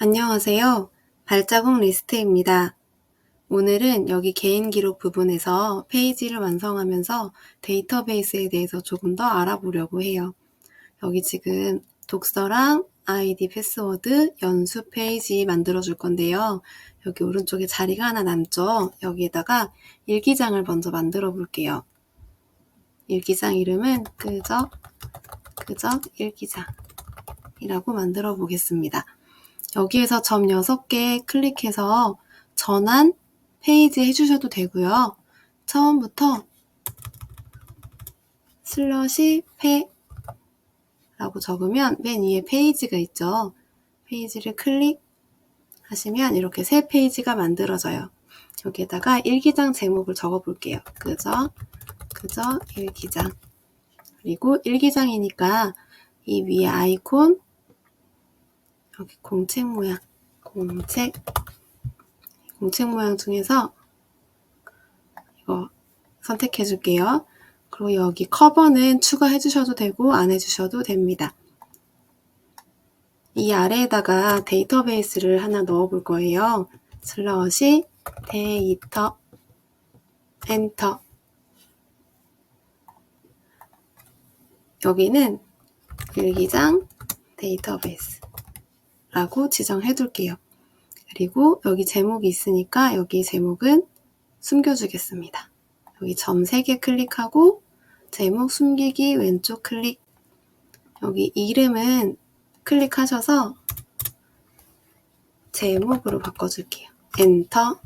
안녕하세요. 발자국 리스트입니다. 오늘은 여기 개인 기록 부분에서 페이지를 완성하면서 데이터베이스에 대해서 조금 더 알아보려고 해요. 여기 지금 독서랑 아이디 패스워드 연수 페이지 만들어 줄 건데요. 여기 오른쪽에 자리가 하나 남죠. 여기에다가 일기장을 먼저 만들어 볼게요. 일기장 이름은 끄적, 끄적 일기장이라고 만들어 보겠습니다. 여기에서 점 6개 클릭해서 전환 페이지 해주셔도 되고요. 처음부터 슬러시 페 라고 적으면 맨 위에 페이지가 있죠. 페이지를 클릭하시면 이렇게 새 페이지가 만들어져요. 여기에다가 일기장 제목을 적어 볼게요. 그저, 그저 일기장. 그리고 일기장이니까 이 위에 아이콘 여기 공책 모양, 공책, 공책 모양 중에서 이거 선택해 줄게요. 그리고 여기 커버는 추가해 주셔도 되고 안 해 주셔도 됩니다. 이 아래에다가 데이터베이스를 하나 넣어 볼 거예요. 슬러시 데이터 엔터 여기는 일기장 데이터베이스 라고 지정해 둘게요. 그리고 여기 제목이 있으니까 여기 제목은 숨겨주겠습니다. 여기 점 3개 클릭하고 제목 숨기기 왼쪽 클릭 여기 이름은 클릭하셔서 제목으로 바꿔줄게요. 엔터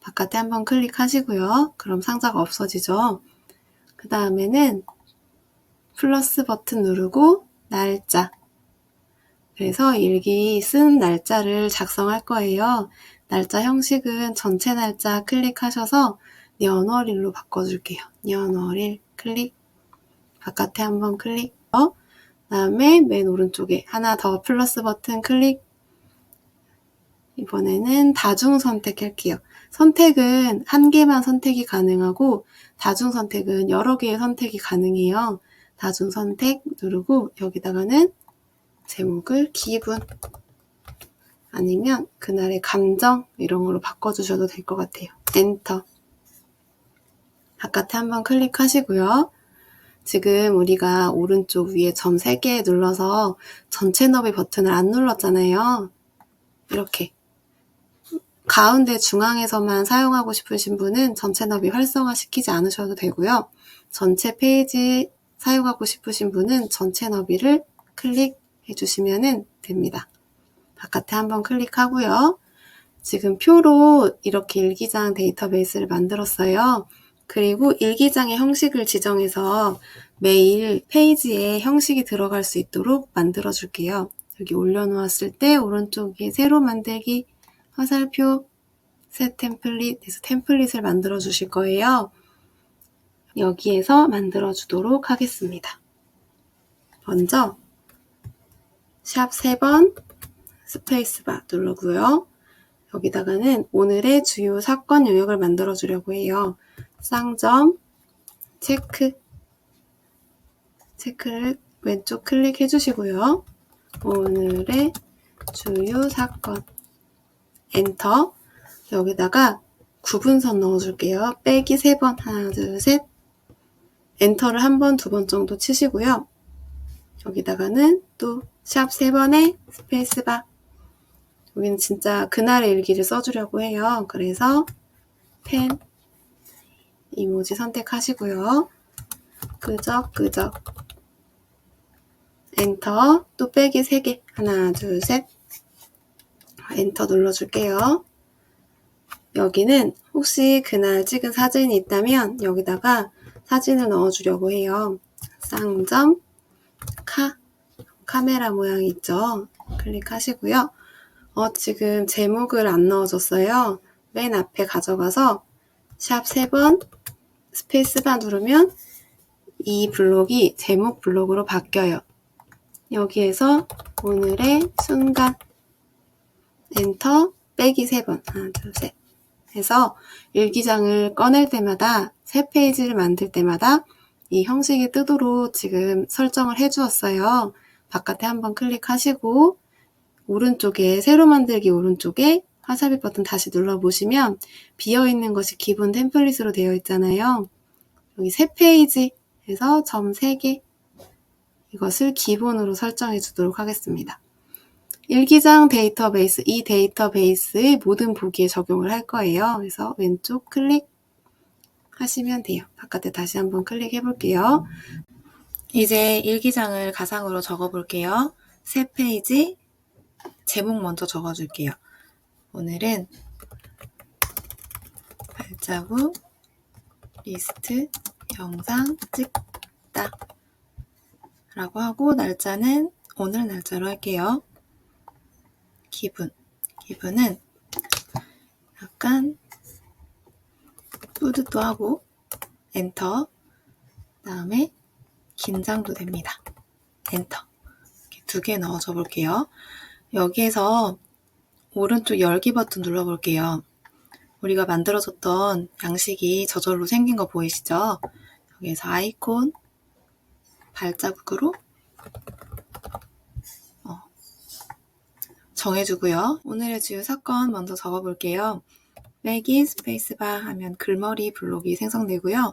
바깥에 한번 클릭하시고요. 그럼 상자가 없어지죠. 그 다음에는 플러스 버튼 누르고 날짜 그래서 일기 쓴 날짜를 작성할 거예요. 날짜 형식은 전체 날짜 클릭하셔서 연월일로 바꿔줄게요. 연월일 클릭. 바깥에 한번 클릭. 어? 다음에 맨 오른쪽에 하나 더 플러스 버튼 클릭. 이번에는 다중 선택할게요. 선택은 한 개만 선택이 가능하고 다중 선택은 여러 개의 선택이 가능해요. 다중 선택 누르고 여기다가는 제목을 기분 아니면 그날의 감정 이런 걸로 바꿔주셔도 될 것 같아요. 엔터 바깥에 한번 클릭하시고요. 지금 우리가 오른쪽 위에 점 3개 눌러서 전체 너비 버튼을 안 눌렀잖아요. 이렇게 가운데 중앙에서만 사용하고 싶으신 분은 전체 너비 활성화 시키지 않으셔도 되고요. 전체 페이지 사용하고 싶으신 분은 전체 너비를 클릭 해주시면 됩니다. 바깥에 한번 클릭하고요. 지금 표로 이렇게 일기장 데이터베이스를 만들었어요. 그리고 일기장의 형식을 지정해서 매일 페이지에 형식이 들어갈 수 있도록 만들어 줄게요. 여기 올려놓았을 때 오른쪽에 새로 만들기 화살표 새 템플릿에서 템플릿을 만들어 주실 거예요. 여기에서 만들어 주도록 하겠습니다. 먼저 샵 3번 스페이스바 누르고요. 여기다가는 오늘의 주요 사건 영역을 만들어 주려고 해요. 쌍점, 체크, 체크를 왼쪽 클릭해 주시고요. 오늘의 주요 사건, 엔터. 여기다가 구분선 넣어줄게요. 빼기 3번, 하나, 둘, 셋. 엔터를 한 번, 두 번 정도 치시고요. 여기다가는 또 샵 3번에 스페이스바. 여기는 진짜 그날의 일기를 써주려고 해요. 그래서 펜 이모지 선택하시고요. 끄적 끄적 엔터 또 빼기 3개 하나 둘 셋 엔터 눌러줄게요. 여기는 혹시 그날 찍은 사진이 있다면 여기다가 사진을 넣어주려고 해요. 쌍점 카 카메라 모양 있죠? 클릭하시고요. 어, 지금 제목을 안 넣어줬어요. 맨 앞에 가져가서 샵 3번 스페이스바 누르면 이 블록이 제목 블록으로 바뀌어요. 여기에서 오늘의 순간 엔터 빼기 3번 하나 둘 셋 해서 일기장을 꺼낼 때마다 새 페이지를 만들 때마다 이 형식이 뜨도록 지금 설정을 해 주었어요. 바깥에 한번 클릭하시고 오른쪽에 새로 만들기 오른쪽에 화살표 버튼 다시 눌러보시면 비어있는 것이 기본 템플릿으로 되어 있잖아요. 여기 세 페이지에서 점 3개 이것을 기본으로 설정해 주도록 하겠습니다. 일기장 데이터베이스, 이 데이터베이스의 모든 보기에 적용을 할 거예요. 그래서 왼쪽 클릭 하시면 돼요. 바깥에 다시 한번 클릭해 볼게요. 이제 일기장을 가상으로 적어 볼게요. 세 페이지, 제목 먼저 적어 줄게요. 오늘은 발자국 리스트 영상 찍다 라고 하고 날짜는 오늘 날짜로 할게요. 기분. 기분은 약간 뿌듯도 하고 엔터 다음에 긴장도 됩니다. 엔터 두 개 넣어줘 볼게요. 여기에서 오른쪽 열기 버튼 눌러볼게요. 우리가 만들어줬던 양식이 저절로 생긴 거 보이시죠? 여기에서 아이콘 발자국으로 어, 정해주고요. 오늘의 주요 사건 먼저 적어볼게요. 빼기 스페이스바 하면 글머리 블록이 생성되고요.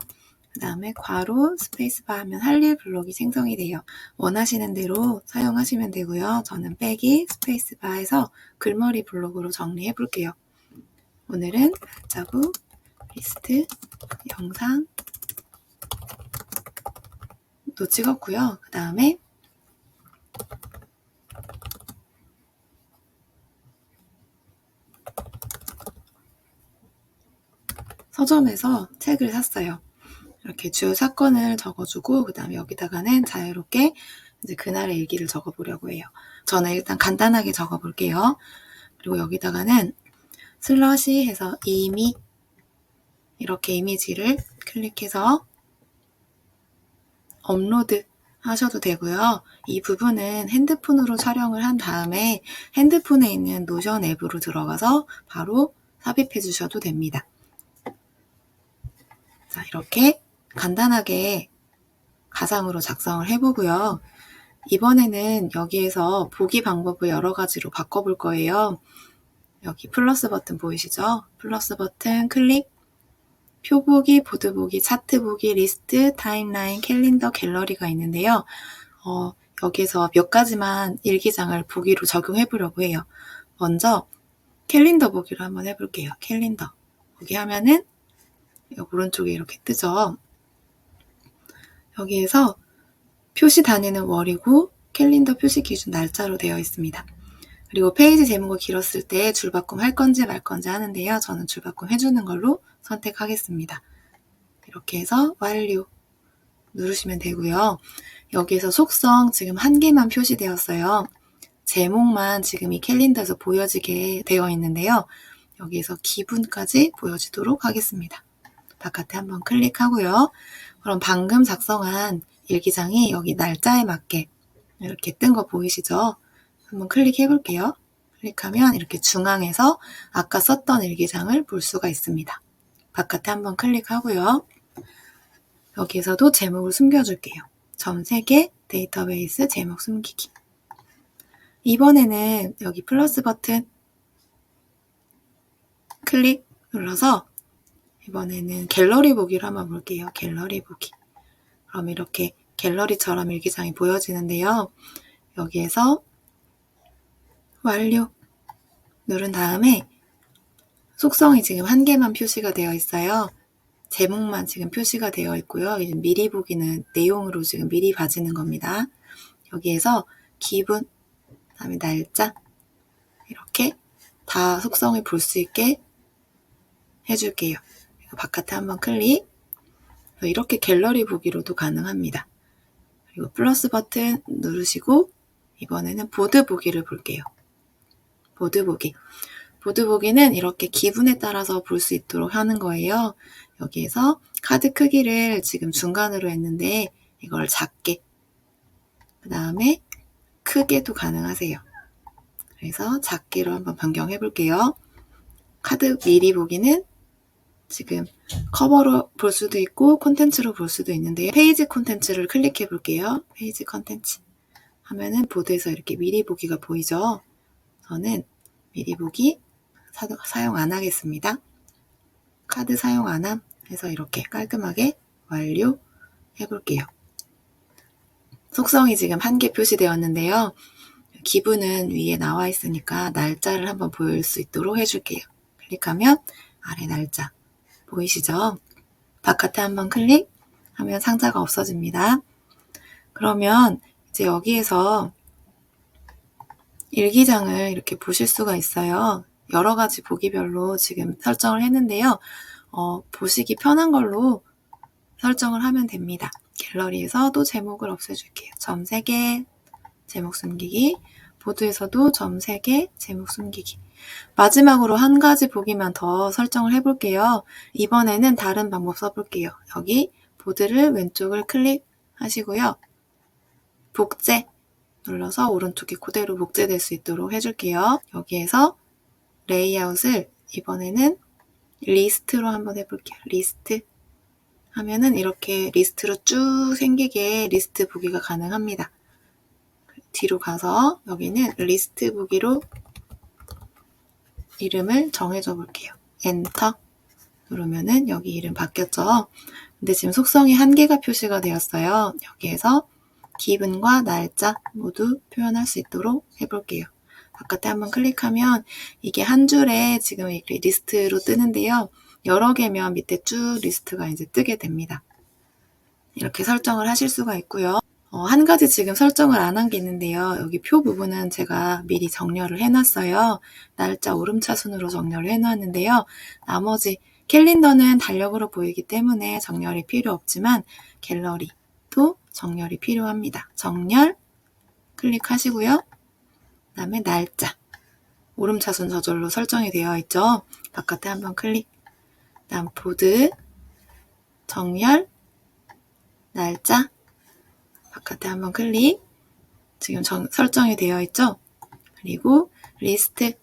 그 다음에 괄호 스페이스바 하면 할일 블록이 생성이 돼요. 원하시는 대로 사용하시면 되고요. 저는 빼기 스페이스바에서 글머리 블록으로 정리해 볼게요. 오늘은 발자국 리스트 영상 또 찍었고요. 그 다음에 서점에서 책을 샀어요. 이렇게 주요 사건을 적어주고 그 다음에 여기다가는 자유롭게 이제 그날의 일기를 적어보려고 해요. 저는 일단 간단하게 적어볼게요. 그리고 여기다가는 슬러시 해서 이미 이렇게 이미지를 클릭해서 업로드 하셔도 되고요. 이 부분은 핸드폰으로 촬영을 한 다음에 핸드폰에 있는 노션 앱으로 들어가서 바로 삽입해 주셔도 됩니다. 자, 이렇게 간단하게 가상으로 작성을 해보고요. 이번에는 여기에서 보기 방법을 여러 가지로 바꿔볼 거예요. 여기 플러스 버튼 보이시죠? 플러스 버튼 클릭, 표 보기, 보드 보기, 차트 보기, 리스트, 타임라인, 캘린더, 갤러리가 있는데요. 어, 여기에서 몇 가지만 일기장을 보기로 적용해 보려고 해요. 먼저 캘린더 보기로 한번 해볼게요. 캘린더. 보기 하면은 오른쪽에 이렇게 뜨죠. 여기에서 표시 단위는 월이고 캘린더 표시 기준 날짜로 되어 있습니다. 그리고 페이지 제목을 길었을 때 줄바꿈 할 건지 말 건지 하는데요. 저는 줄바꿈 해주는 걸로 선택하겠습니다. 이렇게 해서 완료 누르시면 되고요. 여기에서 속성 지금 한 개만 표시되었어요. 제목만 지금 이 캘린더에서 보여지게 되어 있는데요. 여기에서 기분까지 보여지도록 하겠습니다. 바깥에 한번 클릭하고요. 그럼 방금 작성한 일기장이 여기 날짜에 맞게 이렇게 뜬 거 보이시죠? 한번 클릭해 볼게요. 클릭하면 이렇게 중앙에서 아까 썼던 일기장을 볼 수가 있습니다. 바깥에 한번 클릭하고요. 여기에서도 제목을 숨겨줄게요. 점 3개, 데이터베이스, 제목 숨기기. 이번에는 여기 플러스 버튼 클릭 눌러서 이번에는 갤러리 보기를 한번 볼게요. 갤러리 보기. 그럼 이렇게 갤러리처럼 일기장이 보여지는데요. 여기에서 완료 누른 다음에 속성이 지금 한 개만 표시가 되어 있어요. 제목만 지금 표시가 되어 있고요. 이제 미리 보기는 내용으로 지금 미리 봐지는 겁니다. 여기에서 기분, 그다음에 날짜 이렇게 다 속성을 볼 수 있게 해줄게요. 바깥에 한번 클릭. 이렇게 갤러리 보기로도 가능합니다. 그리고 플러스 버튼 누르시고 이번에는 보드 보기를 볼게요. 보드 보기. 보드 보기는 이렇게 기분에 따라서 볼 수 있도록 하는 거예요. 여기에서 카드 크기를 지금 중간으로 했는데 이걸 작게 그 다음에 크게도 가능하세요. 그래서 작게로 한번 변경해 볼게요. 카드 미리 보기는 지금 커버로 볼 수도 있고 콘텐츠로 볼 수도 있는데 페이지 콘텐츠를 클릭해 볼게요. 페이지 콘텐츠 하면은 보드에서 이렇게 미리 보기가 보이죠. 저는 미리 보기 사- 사용 안 하겠습니다. 카드 사용 안함 해서 이렇게 깔끔하게 완료 해 볼게요. 속성이 지금 한 개 표시되었는데요. 기분은 위에 나와 있으니까 날짜를 한번 보일 수 있도록 해줄게요. 클릭하면 아래 날짜 보이시죠? 바깥에 한번 클릭하면 상자가 없어집니다. 그러면 이제 여기에서 일기장을 이렇게 보실 수가 있어요. 여러 가지 보기별로 지금 설정을 했는데요. 어, 보시기 편한 걸로 설정을 하면 됩니다. 갤러리에서 또 제목을 없애줄게요. 점 3개, 제목 숨기기. 보드에서도 점 3개, 제목 숨기기. 마지막으로 한 가지 보기만 더 설정을 해볼게요. 이번에는 다른 방법 써볼게요. 여기 보드를 왼쪽을 클릭하시고요. 복제 눌러서 오른쪽이 그대로 복제될 수 있도록 해줄게요. 여기에서 레이아웃을 이번에는 리스트로 한번 해볼게요. 리스트 하면은 이렇게 리스트로 쭉 생기게 리스트 보기가 가능합니다. 뒤로 가서 여기는 리스트 보기로 이름을 정해줘 볼게요. 엔터 누르면은 여기 이름 바뀌었죠. 근데 지금 속성이 한 개가 표시가 되었어요. 여기에서 기분과 날짜 모두 표현할 수 있도록 해볼게요. 바깥에 한번 클릭하면 이게 한 줄에 지금 이렇게 리스트로 뜨는데요. 여러 개면 밑에 쭉 리스트가 이제 뜨게 됩니다. 이렇게 설정을 하실 수가 있고요. 어, 한 가지 지금 설정을 안 한 게 있는데요. 여기 표 부분은 제가 미리 정렬을 해놨어요. 날짜 오름차 순으로 정렬을 해놨는데요. 나머지 캘린더는 달력으로 보이기 때문에 정렬이 필요 없지만 갤러리도 정렬이 필요합니다. 정렬 클릭하시고요. 그 다음에 날짜 오름차순 저절로 설정이 되어 있죠. 바깥에 한번 클릭 다음 보드 정렬 날짜 바깥에 한번 클릭 지금 정- 설정이 되어 있죠. 그리고 리스트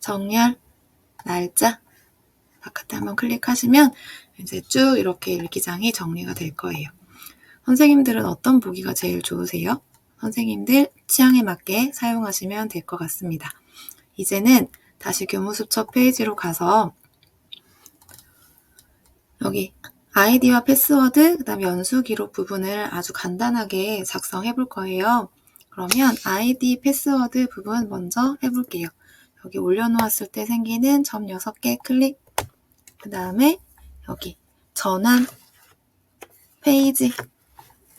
정렬 날짜 바깥에 한번 클릭하시면 이제 쭉 이렇게 일기장이 정리가 될 거예요. 선생님들은 어떤 보기가 제일 좋으세요? 선생님들 취향에 맞게 사용하시면 될 것 같습니다. 이제는 다시 교무습 첫 페이지로 가서 여기 아이디와 패스워드, 그 다음에 연수 기록 부분을 아주 간단하게 작성해 볼 거예요. 그러면 아이디, 패스워드 부분 먼저 해볼게요. 여기 올려놓았을 때 생기는 점 6개 클릭. 그 다음에 여기 전환 페이지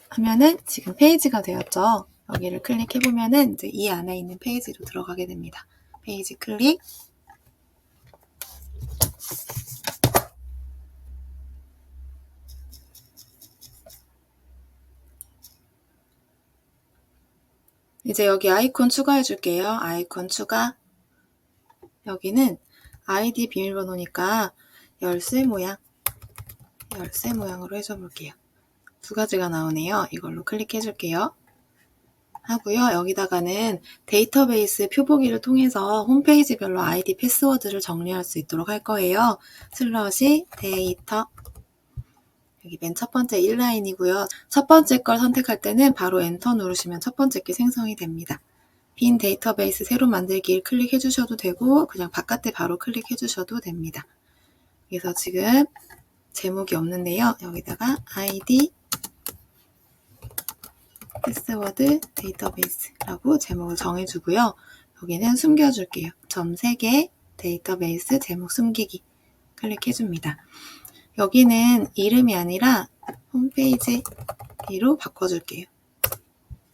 하면은 지금 페이지가 되었죠. 여기를 클릭해 보면은 이제 이 안에 있는 페이지로 들어가게 됩니다. 페이지 클릭. 이제 여기 아이콘 추가해 줄게요. 아이콘 추가. 여기는 아이디 비밀번호니까 열쇠 모양. 열쇠 모양으로 해줘 볼게요. 두 가지가 나오네요. 이걸로 클릭해 줄게요. 하고요. 여기다가는 데이터베이스 표보기를 통해서 홈페이지별로 아이디 패스워드를 정리할 수 있도록 할 거예요. 슬러시 데이터 여기 맨 첫 번째 1라인이고요. 첫 번째 걸 선택할 때는 바로 엔터 누르시면 첫 번째 게 생성이 됩니다. 빈 데이터베이스 새로 만들기를 클릭해 주셔도 되고 그냥 바깥에 바로 클릭해 주셔도 됩니다. 그래서 지금 제목이 없는데요. 여기다가 아이디 패스워드 데이터베이스라고 제목을 정해주고요. 여기는 숨겨줄게요. 점 3개 데이터베이스 제목 숨기기 클릭해줍니다. 여기는 이름이 아니라 홈페이지로 바꿔줄게요.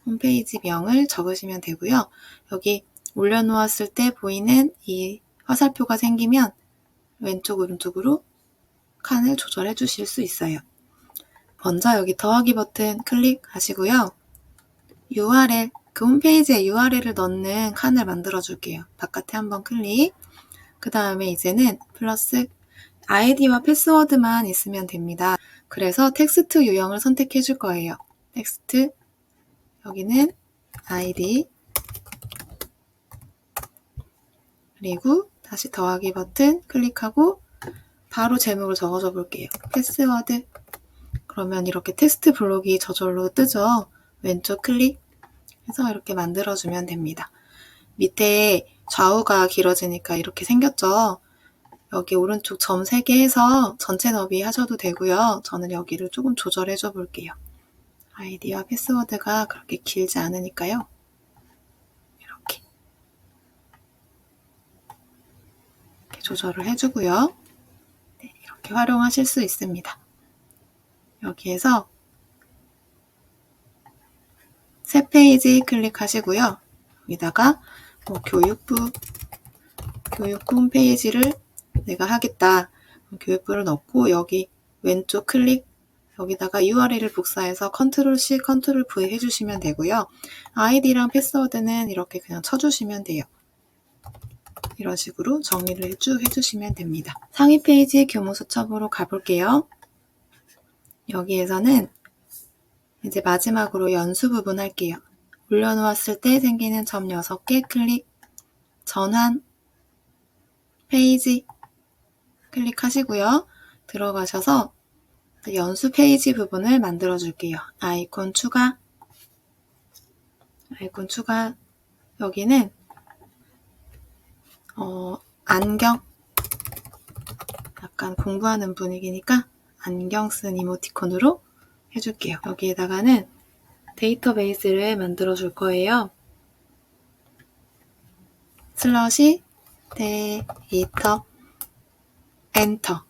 홈페이지 명을 적으시면 되고요. 여기 올려놓았을 때 보이는 이 화살표가 생기면 왼쪽 오른쪽으로 칸을 조절해 주실 수 있어요. 먼저 여기 더하기 버튼 클릭하시고요. URL, 그 홈페이지에 URL을 넣는 칸을 만들어 줄게요. 바깥에 한번 클릭. 그 다음에 이제는 플러스 아이디와 패스워드만 있으면 됩니다. 그래서 텍스트 유형을 선택해 줄 거예요. 텍스트. 여기는 아이디. 그리고 다시 더하기 버튼 클릭하고 바로 제목을 적어줘 볼게요. 패스워드. 그러면 이렇게 텍스트 블록이 저절로 뜨죠. 왼쪽 클릭 해서 이렇게 만들어주면 됩니다. 밑에 좌우가 길어지니까 이렇게 생겼죠. 여기 오른쪽 점 3개 해서 전체 너비 하셔도 되고요. 저는 여기를 조금 조절해 줘 볼게요. 아이디와 패스워드가 그렇게 길지 않으니까요. 이렇게. 이렇게 조절을 해주고요. 네, 이렇게 활용하실 수 있습니다. 여기에서 새 페이지 클릭하시고요. 여기다가 뭐 교육부 교육부 홈페이지를 내가 하겠다. 교육부를 넣고 여기 왼쪽 클릭 여기다가 URL을 복사해서 컨트롤 C, 컨트롤 V 해주시면 되고요. 아이디랑 패스워드는 이렇게 그냥 쳐주시면 돼요. 이런 식으로 정리를 쭉 해주시면 됩니다. 상위 페이지 교무 수첩으로 가볼게요. 여기에서는 이제 마지막으로 연수 부분 할게요. 올려놓았을 때 생기는 점 6개 클릭, 전환, 페이지 클릭하시고요. 들어가셔서 연수 페이지 부분을 만들어 줄게요. 아이콘 추가, 아이콘 추가, 여기는 어, 안경, 약간 공부하는 분위기니까 안경 쓴 이모티콘으로 해줄게요. 여기에다가는 데이터베이스를 만들어 줄 거예요. 슬러시 데이터 엔터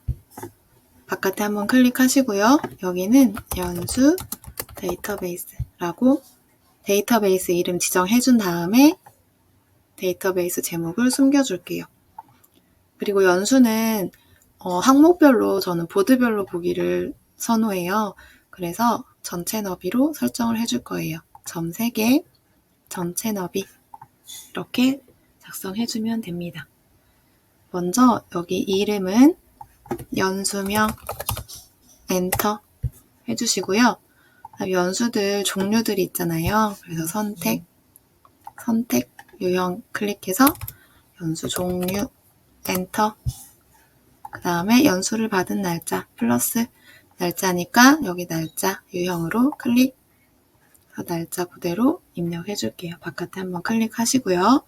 바깥에 한번 클릭하시고요. 여기는 연수 데이터베이스라고 데이터베이스 이름 지정해 준 다음에 데이터베이스 제목을 숨겨줄게요. 그리고 연수는 어, 항목별로 저는 보드별로 보기를 선호해요. 그래서 전체 너비로 설정을 해줄 거예요. 점 3개, 전체 너비 이렇게 작성해주면 됩니다. 먼저 여기 이름은 연수명 엔터 해주시고요. 연수들 종류들이 있잖아요. 그래서 선택, 선택 유형 클릭해서 연수 종류 엔터 그 다음에 연수를 받은 날짜 플러스 날짜니까 여기 날짜 유형으로 클릭 날짜 그대로 입력해 줄게요. 바깥에 한번 클릭하시고요.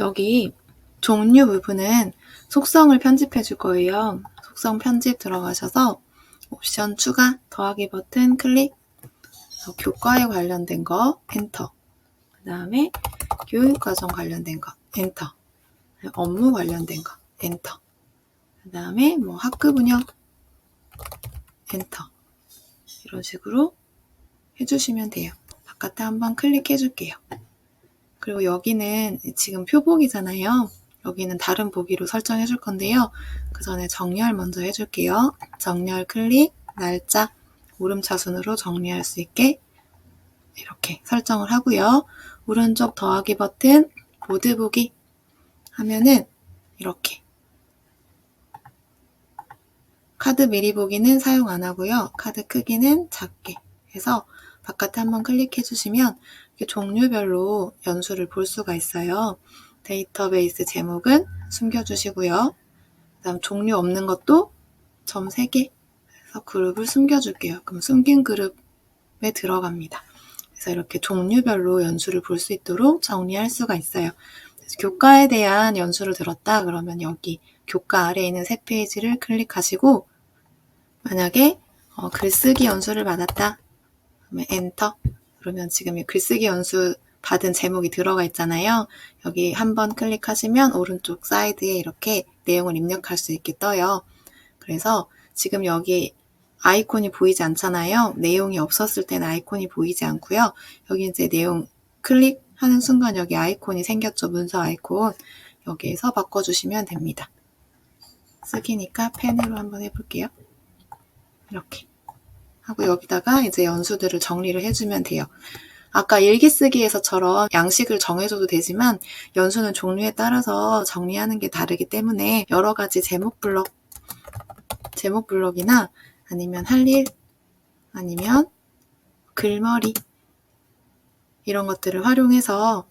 여기 종류 부분은 속성을 편집해 줄 거예요. 속성 편집 들어가셔서 옵션 추가 더하기 버튼 클릭 교과에 관련된 거 엔터 그 다음에 교육과정 관련된 거 엔터 업무 관련된 거 엔터 그 다음에 뭐 학급 운영 엔터 이런 식으로 해주시면 돼요. 바깥에 한번 클릭해 줄게요. 그리고 여기는 지금 표복이잖아요. 여기는 다른 보기로 설정해 줄 건데요. 그 전에 정렬 먼저 해줄게요. 정렬 클릭, 날짜, 오름차순으로 정리할 수 있게 이렇게 설정을 하고요. 오른쪽 더하기 버튼, 모드 보기 하면은 이렇게 카드 미리 보기는 사용 안 하고요. 카드 크기는 작게 해서 바깥에 한번 클릭해 주시면 종류별로 연수를 볼 수가 있어요. 데이터베이스 제목은 숨겨주시고요. 그 다음 종류 없는 것도 점 3개 해서 그룹을 숨겨줄게요. 그럼 숨긴 그룹에 들어갑니다. 그래서 이렇게 종류별로 연수를 볼 수 있도록 정리할 수가 있어요. 교과에 대한 연수를 들었다 그러면 여기 교과 아래에 있는 새 페이지를 클릭하시고 만약에 어, 글쓰기 연수를 받았다 그러면 엔터 그러면 지금 글쓰기 연수 받은 제목이 들어가 있잖아요. 여기 한번 클릭하시면 오른쪽 사이드에 이렇게 내용을 입력할 수 있게 떠요. 그래서 지금 여기 아이콘이 보이지 않잖아요. 내용이 없었을 때는 아이콘이 보이지 않고요. 여기 이제 내용 클릭하는 순간 여기 아이콘이 생겼죠. 문서 아이콘. 여기에서 바꿔주시면 됩니다. 쓰기니까 펜으로 한번 해볼게요. 이렇게. 하고 여기다가 이제 연수들을 정리를 해주면 돼요. 아까 일기 쓰기에서처럼 양식을 정해줘도 되지만 연수는 종류에 따라서 정리하는 게 다르기 때문에 여러 가지 제목 블럭, 제목 블럭이나 아니면 할 일, 아니면 글머리 이런 것들을 활용해서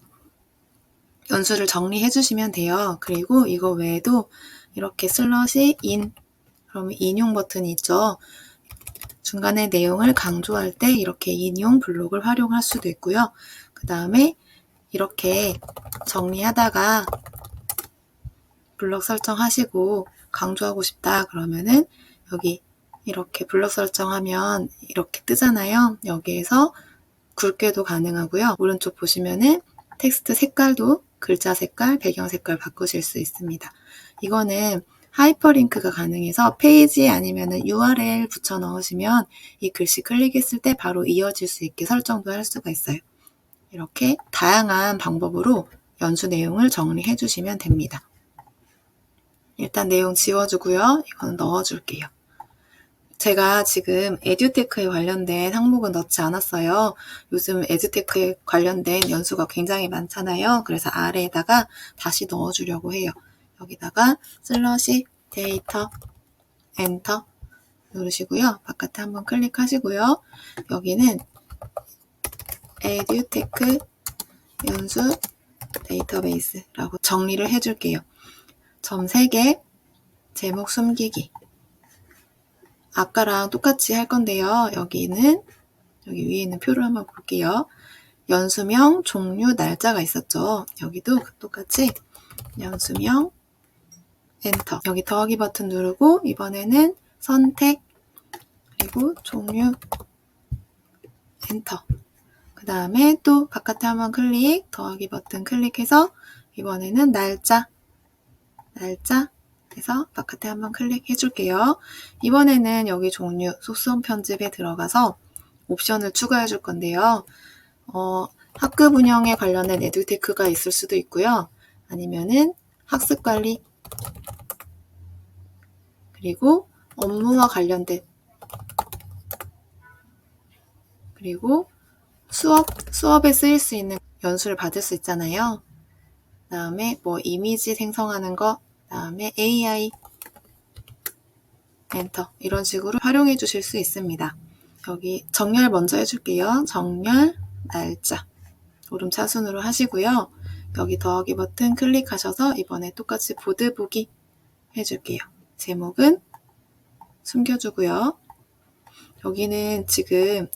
연수를 정리해 주시면 돼요. 그리고 이거 외에도 이렇게 슬러시 인 그러면 인용 버튼이 있죠. 중간에 내용을 강조할 때 이렇게 인용 블록을 활용할 수도 있고요. 그 다음에 이렇게 정리하다가 블럭 설정하시고 강조하고 싶다 그러면은 여기 이렇게 블럭 설정하면 이렇게 뜨잖아요. 여기에서 굵게도 가능하고요. 오른쪽 보시면은 텍스트 색깔도 글자 색깔, 배경 색깔 바꾸실 수 있습니다. 이거는 하이퍼링크가 가능해서 페이지 아니면 URL 붙여 넣으시면 이 글씨 클릭했을 때 바로 이어질 수 있게 설정도 할 수가 있어요. 이렇게 다양한 방법으로 연수 내용을 정리해 주시면 됩니다. 일단 내용 지워주고요. 이거는 넣어줄게요. 제가 지금 에듀테크에 관련된 항목은 넣지 않았어요. 요즘 에듀테크에 관련된 연수가 굉장히 많잖아요. 그래서 아래에다가 다시 넣어주려고 해요. 여기다가 슬러시 데이터 엔터 누르시고요. 바깥에 한번 클릭하시고요. 여기는 에듀테크 연수 데이터베이스라고 정리를 해줄게요. 점 3개, 제목 숨기기. 아까랑 똑같이 할 건데요. 여기는 여기 위에 있는 표를 한번 볼게요. 연수명, 종류, 날짜가 있었죠. 여기도 똑같이 연수명, 엔터. 여기 더하기 버튼 누르고 이번에는 선택, 그리고 종류, 엔터. 그 다음에 또 바깥에 한번 클릭, 더하기 버튼 클릭해서 이번에는 날짜, 날짜 해서 바깥에 한번 클릭해 줄게요. 이번에는 여기 종류 속성 편집에 들어가서 옵션을 추가해 줄 건데요. 어, 학급 운영에 관련된 에듀테크가 있을 수도 있고요. 아니면은 학습 관리 그리고 업무와 관련된 그리고 수업 수업에 쓰일 수 있는 연수를 받을 수 있잖아요. 그다음에 뭐 이미지 생성하는 거, 그다음에 AI 엔터 이런 식으로 활용해 주실 수 있습니다. 여기 정렬 먼저 해줄게요. 정렬 날짜 오름차순으로 하시고요. 여기 더하기 버튼 클릭하셔서 이번에 똑같이 보드 보기 해줄게요. 제목은 숨겨주고요. 여기는 지금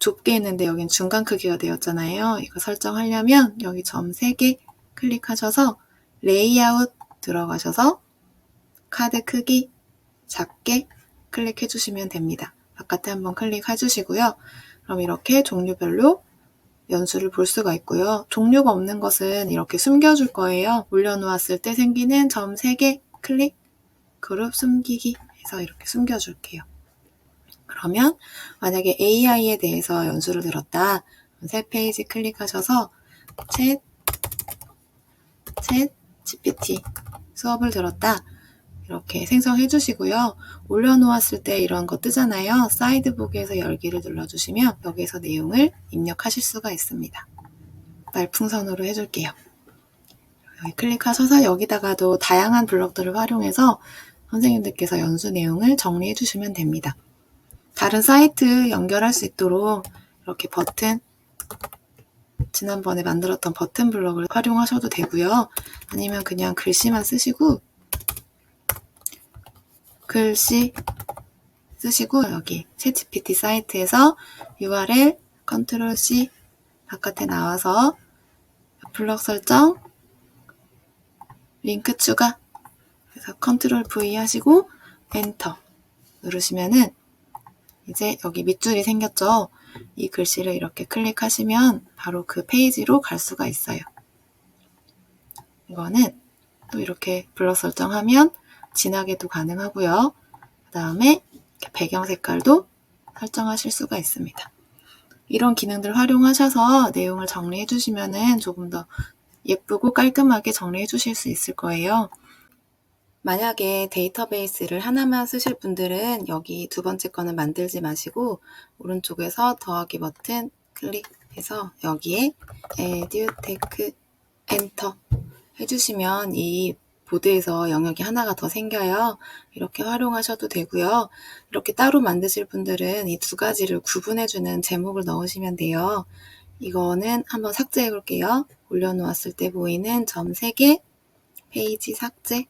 좁게 있는데 여긴 중간 크기가 되었잖아요. 이거 설정하려면 여기 점 3개 클릭하셔서 레이아웃 들어가셔서 카드 크기 작게 클릭해 주시면 됩니다. 바깥에 한번 클릭해 주시고요. 그럼 이렇게 종류별로 연수를 볼 수가 있고요. 종류가 없는 것은 이렇게 숨겨줄 거예요. 올려놓았을 때 생기는 점 3개 클릭, 그룹 숨기기 해서 이렇게 숨겨줄게요. 그러면 만약에 AI에 대해서 연수를 들었다. 새 페이지 클릭하셔서 챗, 챗 GPT 수업을 들었다. 이렇게 생성해 주시고요. 올려놓았을 때 이런 거 뜨잖아요. 사이드북에서 열기를 눌러주시면 여기서 내용을 입력하실 수가 있습니다. 말풍선으로 해줄게요. 여기 클릭하셔서 여기다가도 다양한 블럭들을 활용해서 선생님들께서 연수 내용을 정리해 주시면 됩니다. 다른 사이트 연결할 수 있도록 이렇게 버튼 지난번에 만들었던 버튼 블럭을 활용하셔도 되고요. 아니면 그냥 글씨만 쓰시고 글씨 쓰시고 여기 챗GPT 사이트에서 URL 컨트롤 C 바깥에 나와서 블럭 설정 링크 추가 컨트롤 V 하시고 엔터 누르시면은 이제 여기 밑줄이 생겼죠. 이 글씨를 이렇게 클릭하시면 바로 그 페이지로 갈 수가 있어요. 이거는 또 이렇게 블러 설정하면 진하게도 가능하고요. 그 다음에 배경 색깔도 설정하실 수가 있습니다. 이런 기능들 활용하셔서 내용을 정리해 주시면 조금 더 예쁘고 깔끔하게 정리해 주실 수 있을 거예요. 만약에 데이터베이스를 하나만 쓰실 분들은 여기 두 번째 거는 만들지 마시고 오른쪽에서 더하기 버튼 클릭해서 여기에 에듀테크 엔터 해주시면 이 보드에서 영역이 하나가 더 생겨요. 이렇게 활용하셔도 되고요. 이렇게 따로 만드실 분들은 이 두 가지를 구분해주는 제목을 넣으시면 돼요. 이거는 한번 삭제해 볼게요. 올려놓았을 때 보이는 점 3개, 페이지 삭제,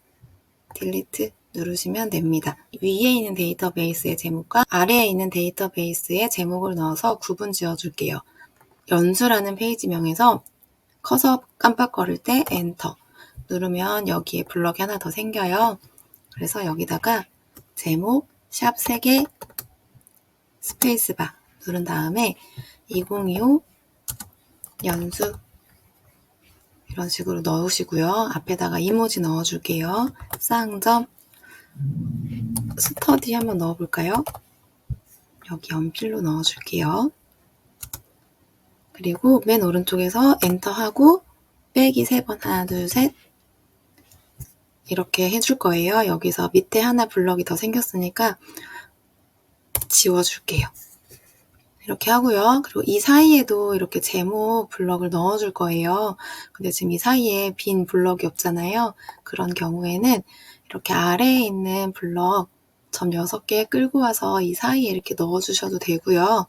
딜리트 누르시면 됩니다. 위에 있는 데이터베이스의 제목과 아래에 있는 데이터베이스의 제목을 넣어서 구분 지어 줄게요. 연수라는 페이지명에서 커서 깜빡거릴 때 엔터 누르면 여기에 블럭이 하나 더 생겨요. 그래서 여기다가 제목 샵 3개 스페이스바 누른 다음에 2025 연수 이런 식으로 넣으시고요. 앞에다가 이모지 넣어줄게요. 쌍점 스터디 한번 넣어볼까요? 여기 연필로 넣어줄게요. 그리고 맨 오른쪽에서 엔터하고 빼기 세 번 하나 둘 셋 이렇게 해줄 거예요. 여기서 밑에 하나 블럭이 더 생겼으니까 지워줄게요. 이렇게 하고요. 그리고 이 사이에도 이렇게 제목 블럭을 넣어줄 거예요. 근데 지금 이 사이에 빈 블럭이 없잖아요. 그런 경우에는 이렇게 아래에 있는 블럭 점 6개 끌고 와서 이 사이에 이렇게 넣어주셔도 되고요.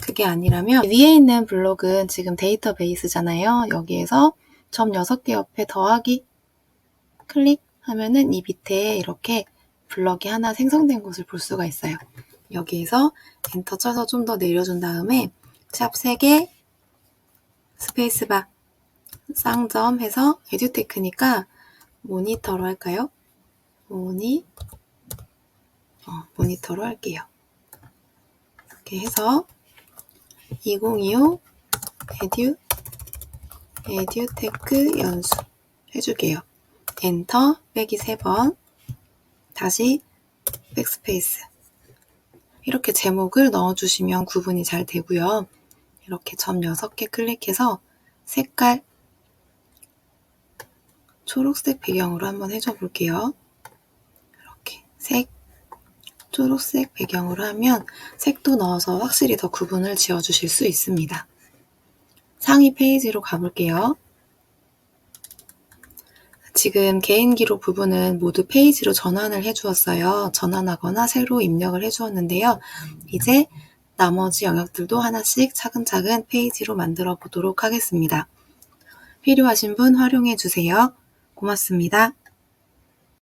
그게 아니라면 위에 있는 블록은 지금 데이터베이스잖아요. 여기에서 점 6개 옆에 더하기 클릭하면은 이 밑에 이렇게 블럭이 하나 생성된 곳을 볼 수가 있어요. 여기에서 엔터 쳐서 좀 더 내려준 다음에 샵 3개 스페이스바 쌍점 해서 에듀테크니까 모니터로 할까요? 모니 어, 모니터로 할게요. 이렇게 해서 2025 에듀 에듀테크 연수 해줄게요. 엔터 빼기 3번 다시 백스페이스 이렇게 제목을 넣어주시면 구분이 잘 되고요. 이렇게 점 6개 클릭해서 색깔 초록색 배경으로 한번 해줘 볼게요. 이렇게 색 초록색 배경으로 하면 색도 넣어서 확실히 더 구분을 지어 주실 수 있습니다. 상위 페이지로 가볼게요. 지금 개인 기록 부분은 모두 페이지로 전환을 해 주었어요. 전환하거나 새로 입력을 해 주었는데요. 이제 나머지 영역들도 하나씩 차근차근 페이지로 만들어 보도록 하겠습니다. 필요하신 분 활용해 주세요. 고맙습니다.